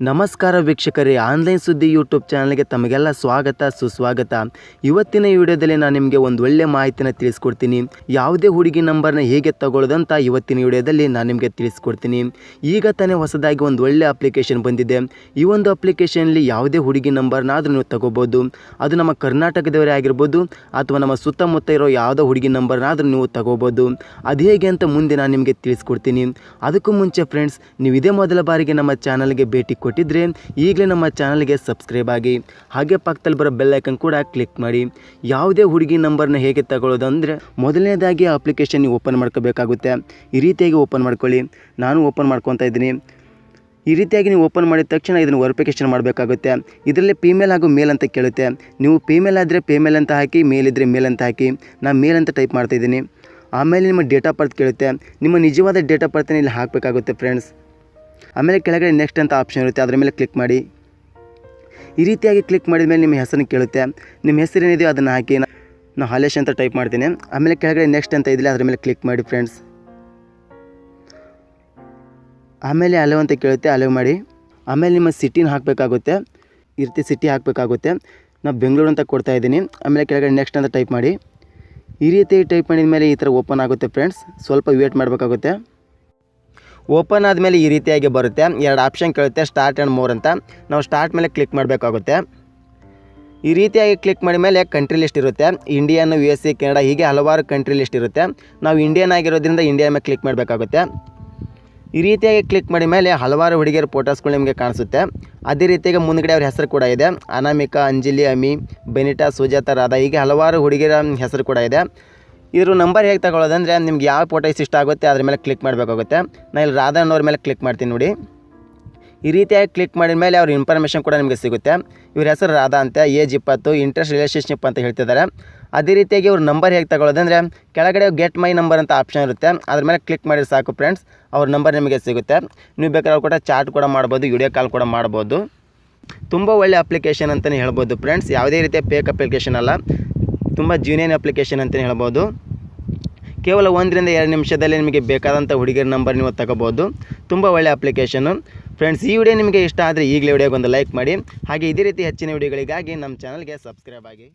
ನಮಸ್ಕಾರ ವೀಕ್ಷಕರೇ, ಆನ್ಲೈನ್ ಸುದ್ದಿ ಯೂಟ್ಯೂಬ್ ಚಾನಲ್ಗೆ ತಮಗೆಲ್ಲ ಸ್ವಾಗತ, ಸುಸ್ವಾಗತ. ಇವತ್ತಿನ ವಿಡಿಯೋದಲ್ಲಿ ನಾನು ನಿಮಗೆ ಒಂದು ಒಳ್ಳೆ ಮಾಹಿತಿನ ತಿಳಿಸ್ಕೊಡ್ತೀನಿ. ಯಾವುದೇ ಹುಡುಗಿ ನಂಬರ್ನ ಹೇಗೆ ತಗೊಳ್ಳೋದಂತ ಇವತ್ತಿನ ವಿಡಿಯೋದಲ್ಲಿ ನಾನು ನಿಮಗೆ ತಿಳಿಸ್ಕೊಡ್ತೀನಿ. ಈಗ ತಾನೇ ಹೊಸದಾಗಿ ಒಂದು ಒಳ್ಳೆ ಅಪ್ಲಿಕೇಶನ್ ಬಂದಿದೆ. ಈ ಒಂದು ಅಪ್ಲಿಕೇಶನಲ್ಲಿ ಯಾವುದೇ ಹುಡುಗಿ ನಂಬರ್ನಾದರೂ ನೀವು ತಗೋಬೋದು. ಅದು ನಮ್ಮ ಕರ್ನಾಟಕದವರೇ ಆಗಿರ್ಬೋದು, ಅಥವಾ ನಮ್ಮ ಸುತ್ತಮುತ್ತ ಇರೋ ಯಾವುದೋ ಹುಡುಗಿ ನಂಬರ್ನಾದರೂ ನೀವು ತಗೋಬೋದು. ಅದು ಹೇಗೆ ಅಂತ ಮುಂದೆ ನಾನು ನಿಮಗೆ ತಿಳಿಸ್ಕೊಡ್ತೀನಿ. ಅದಕ್ಕೂ ಮುಂಚೆ ಫ್ರೆಂಡ್ಸ್ ನೀವು ಇದೇ ಮೊದಲ ಬಾರಿಗೆ ನಮ್ಮ ಚಾನಲ್ಗೆ ಭೇಟಿ ಕೊಟ್ಟಿದ್ರೆ ಈಗಲೇ ನಮ್ಮ ಚಾನಲ್ಗೆ ಸಬ್ಸ್ಕ್ರೈಬ್ ಆಗಿ. ಹಾಗೆ ಪಕ್ಕದಲ್ಲಿ ಬರೋ ಬೆಲ್ಲೈಕನ್ ಕೂಡ ಕ್ಲಿಕ್ ಮಾಡಿ. ಯಾವುದೇ ಹುಡುಗಿ ನಂಬರ್ನ ಹೇಗೆ ತಗೊಳ್ಳೋದು ಅಂದರೆ ಮೊದಲನೇದಾಗಿ ಅಪ್ಲಿಕೇಶನ್ ನೀವು ಓಪನ್ ಮಾಡ್ಕೋಬೇಕಾಗುತ್ತೆ. ಈ ರೀತಿಯಾಗಿ ಓಪನ್ ಮಾಡ್ಕೊಳ್ಳಿ. ನಾನು ಓಪನ್ ಮಾಡ್ಕೊತಾ ಇದ್ದೀನಿ. ಈ ರೀತಿಯಾಗಿ ನೀವು ಓಪನ್ ಮಾಡಿದ ತಕ್ಷಣ ಇದನ್ನು ವೆರಿಫಿಕೇಷನ್ ಮಾಡಬೇಕಾಗುತ್ತೆ. ಇದರಲ್ಲಿ ಫೀಮೇಲ್ ಹಾಗೂ ಮೇಲ್ ಅಂತ ಕೇಳುತ್ತೆ. ನೀವು ಫೀಮೇಲ್ ಆದರೆ ಫೀಮೇಲ್ ಅಂತ ಹಾಕಿ, ಮೇಲ್ ಇದ್ದರೆ ಮೇಲ್ ಅಂತ ಹಾಕಿ. ನಾನು ಮೇಲ್ ಅಂತ ಟೈಪ್ ಮಾಡ್ತಾಯಿದ್ದೀನಿ ಆಮೇಲೆ ನಿಮ್ಮ ಡೇಟ್ ಆಫ್ ಬರ್ತ್ ಕೇಳುತ್ತೆ. ನಿಮ್ಮ ನಿಜವಾದ ಡೇಟ್ ಆಫ್ ಬರ್ತನ್ನ ಇಲ್ಲಿ ಹಾಕಬೇಕಾಗುತ್ತೆ ಫ್ರೆಂಡ್ಸ್. ಆಮೇಲೆ ಕೆಳಗಡೆ ನೆಕ್ಸ್ಟ್ ಅಂತ ಆಪ್ಷನ್ ಇರುತ್ತೆ. ಅದರ ಮೇಲೆ ಕ್ಲಿಕ್ ಮಾಡಿ. ಈ ರೀತಿಯಾಗಿ ಕ್ಲಿಕ್ ಮಾಡಿದ ಮೇಲೆ ನಿಮ್ಮ ಹೆಸರನ್ನು ಕೇಳುತ್ತೆ. ನಿಮ್ಮ ಹೆಸರು ಏನಿದೆಯೋ ಅದನ್ನು ಹಾಕಿ. ನಾನು ಹಾಲೇಶ್ ಅಂತ ಟೈಪ್ ಮಾಡ್ತೀನಿ. ಆಮೇಲೆ ಕೆಳಗಡೆ ನೆಕ್ಸ್ಟ್ ಅಂತ ಇದಿಲ್ಲ ಅದರ ಮೇಲೆ ಕ್ಲಿಕ್ ಮಾಡಿ ಫ್ರೆಂಡ್ಸ್ ಆಮೇಲೆ ಅಲೋ ಅಂತ ಕೇಳುತ್ತೆ ಅಲೋ ಮಾಡಿ. ಆಮೇಲೆ ನಿಮ್ಮ ಸಿಟಿನ ಹಾಕಬೇಕಾಗುತ್ತೆ. ಈ ರೀತಿ ಸಿಟಿ ಹಾಕಬೇಕಾಗುತ್ತೆ. ನಾನು ಬೆಂಗಳೂರು ಅಂತ ಕೊಡ್ತಾ ಇದ್ದೀನಿ. ಆಮೇಲೆ ಕೆಳಗಡೆ ನೆಕ್ಸ್ಟ್ ಅಂತ ಟೈಪ್ ಮಾಡಿ. ಈ ರೀತಿ ಟೈಪ್ ಮಾಡಿದ ಮೇಲೆ ಈ ಥರ ಓಪನ್ ಆಗುತ್ತೆ ಫ್ರೆಂಡ್ಸ್ ಸ್ವಲ್ಪ ವೇಟ್ ಮಾಡಬೇಕಾಗುತ್ತೆ. ಓಪನ್ ಆದಮೇಲೆ ಈ ರೀತಿಯಾಗಿ ಬರುತ್ತೆ. ಎರಡು ಆಪ್ಷನ್ ಕೇಳುತ್ತೆ, ಸ್ಟಾರ್ಟ್ ಆ್ಯಂಡ್ ಮೋರ್ ಅಂತ. ನಾವು ಸ್ಟಾರ್ಟ್ ಮೇಲೆ ಕ್ಲಿಕ್ ಮಾಡಬೇಕಾಗುತ್ತೆ. ಈ ರೀತಿಯಾಗಿ ಕ್ಲಿಕ್ ಮಾಡಿದ ಮೇಲೆ ಕಂಟ್ರಿ ಲಿಸ್ಟ್ ಇರುತ್ತೆ. Indian U S C Canada, ಹೀಗೆ ಹಲವಾರು ಕಂಟ್ರಿ ಲಿಸ್ಟ್ ಇರುತ್ತೆ. ನಾವು ಇಂಡಿಯನ್ ಆಗಿರೋದ್ರಿಂದ ಇಂಡಿಯಾ ಮೇಲೆ ಕ್ಲಿಕ್ ಮಾಡಬೇಕಾಗುತ್ತೆ. ಈ ರೀತಿಯಾಗಿ ಕ್ಲಿಕ್ ಮಾಡಿದ ಮೇಲೆ ಹಲವಾರು ಹುಡುಗಿಯರ ಫೋಟೋಸ್ಗಳು ನಿಮಗೆ ಕಾಣಿಸುತ್ತೆ. ಅದೇ ರೀತಿಯಾಗಿ ಮುಂದ್ಗಡೆ ಅವ್ರ ಹೆಸರು ಕೂಡ ಇದೆ. ಅನಾಮಿಕಾ, ಅಂಜಲಿ, ಅಮಿ, ಬೆನಿಟಾ, ಸುಜಾತ, ರಾಧಾ, ಹೀಗೆ ಹಲವಾರು ಹುಡುಗಿಯರ ಹೆಸರು ಕೂಡ ಇದೆ. ಇದ್ರ ನಂಬರ್ ಹೇಗೆ ತಗೊಳ್ಳೋದಂದರೆ ನಿಮ್ಗೆ ಯಾವ ಫೋಟೋಸ್ ಇಷ್ಟ ಆಗುತ್ತೆ ಅದ್ರ ಮೇಲೆ ಕ್ಲಿಕ್ ಮಾಡಬೇಕಾಗುತ್ತೆ. ನಾನು ಇಲ್ಲಿ ರಾಧಾ ಅನ್ನೋರ ಮೇಲೆ ಕ್ಲಿಕ್ ಮಾಡ್ತೀನಿ ನೋಡಿ. ಈ ರೀತಿಯಾಗಿ ಕ್ಲಿಕ್ ಮಾಡಿದ ಮೇಲೆ ಅವ್ರ ಇನ್ಫಾರ್ಮೇಷನ್ ಕೂಡ ನಿಮಗೆ ಸಿಗುತ್ತೆ. ಇವ್ರ ಹೆಸರು ರಾಧಾ ಅಂತ ಏಜ್ ಇಪ್ಪತ್ತು ಇಂಟ್ರೆಸ್ಟ್ ರಿಲೇಷನ್ಶಿಪ್ ಅಂತ ಹೇಳ್ತಿದ್ದಾರೆ. ಅದೇ ರೀತಿಯಾಗಿ ಅವ್ರ ನಂಬರ್ ಹೇಗೆ ತಗೊಳ್ಳೋದಂದರೆ ಕೆಳಗಡೆ ಗೆಟ್ ಮೈ ನಂಬರ್ ಅಂತ ಆಪ್ಷನ್ ಇರುತ್ತೆ. ಅದ್ರ ಮೇಲೆ ಕ್ಲಿಕ್ ಮಾಡಿದ್ರೆ ಸಾಕು ಫ್ರೆಂಡ್ಸ್ ಅವ್ರ ನಂಬರ್ ನಿಮಗೆ ಸಿಗುತ್ತೆ. ನೀವು ಬೇಕಾದ್ರೆ ಕೂಡ ಚಾಟ್ ಕೂಡ ಮಾಡ್ಬೋದು ವಿಡಿಯೋ ಕಾಲ್ ಕೂಡ ಮಾಡ್ಬೋದು. ತುಂಬ ಒಳ್ಳೆ ಅಪ್ಲಿಕೇಶನ್ ಅಂತಲೇ ಹೇಳ್ಬೋದು ಫ್ರೆಂಡ್ಸ್ ಯಾವುದೇ ರೀತಿಯ ಫೇಕ್ ಅಪ್ಲಿಕೇಶನ್ ಅಲ್ಲ. ತುಂಬ ಜೀನಿಯನ್ ಅಪ್ಲಿಕೇಶನ್ ಅಂತಲೇ ಹೇಳ್ಬೋದು. ಕೇವಲ ಒಂದರಿಂದ ಎರಡು ನಿಮಿಷದಲ್ಲಿ ನಿಮಗೆ ಬೇಕಾದಂಥ ಹುಡುಗಿಯರ ನಂಬರ್ ನೀವು ತಗೋಬೋದು. ತುಂಬ ಒಳ್ಳೆ ಅಪ್ಲಿಕೇಶನು ಫ್ರೆಂಡ್ಸ್ ಈ ವಿಡಿಯೋ ನಿಮಗೆ ಇಷ್ಟ ಆದರೆ ಈಗಲೇ ವಿಡಿಯೋಗೆ ಒಂದು ಲೈಕ್ ಮಾಡಿ. ಹಾಗೆ ಇದೇ ರೀತಿ ಹೆಚ್ಚಿನ ವಿಡಿಯೋಗಳಿಗಾಗಿ ನಮ್ಮ ಚಾನಲ್ಗೆ ಸಬ್ಸ್ಕ್ರೈಬ್ ಆಗಿ.